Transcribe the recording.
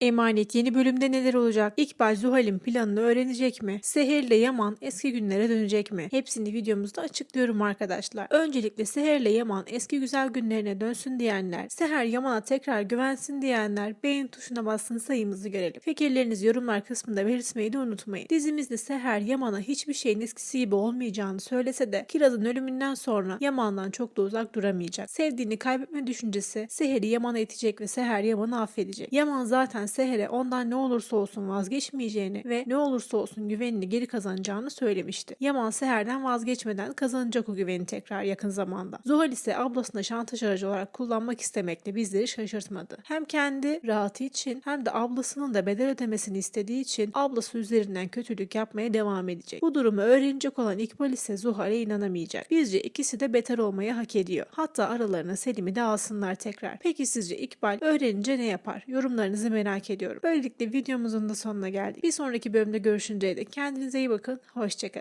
Emanet yeni bölümde neler olacak? İkbal Zuhal'in planını öğrenecek mi? Seher ile Yaman eski günlere dönecek mi? Hepsini videomuzda açıklıyorum arkadaşlar. Öncelikle Seher ile Yaman eski güzel günlerine dönsün diyenler, Seher Yaman'a tekrar güvensin diyenler beğen tuşuna bassın sayımızı görelim. Fikirlerinizi yorumlar kısmında belirtmeyi de unutmayın. Dizimizde Seher Yaman'a hiçbir şeyin eskisi gibi olmayacağını söylese de Kiraz'ın ölümünden sonra Yaman'dan çok da uzak duramayacak. Sevdiğini kaybetme düşüncesi Seher'i Yaman'a itecek ve Seher Yaman'ı affedecek. Yaman zaten Seher'e ondan ne olursa olsun vazgeçmeyeceğini ve ne olursa olsun güvenini geri kazanacağını söylemişti. Yaman Seher'den vazgeçmeden kazanacak o güveni tekrar yakın zamanda. Zuhal ise ablasını şantaj aracı olarak kullanmak istemekle bizleri şaşırtmadı. Hem kendi rahatı için hem de ablasının da bedel ödemesini istediği için ablası üzerinden kötülük yapmaya devam edecek. Bu durumu öğrenecek olan İkbal ise Zuhal'e inanamayacak. Bizce ikisi de beter olmayı hak ediyor. Hatta aralarına Selim'i de alsınlar tekrar. Peki sizce İkbal öğrenince ne yapar? Yorumlarınızı merak ediyorum. Böylelikle videomuzun da sonuna geldik. Bir sonraki bölümde görüşünceye dek kendinize iyi bakın. Hoşçakalın.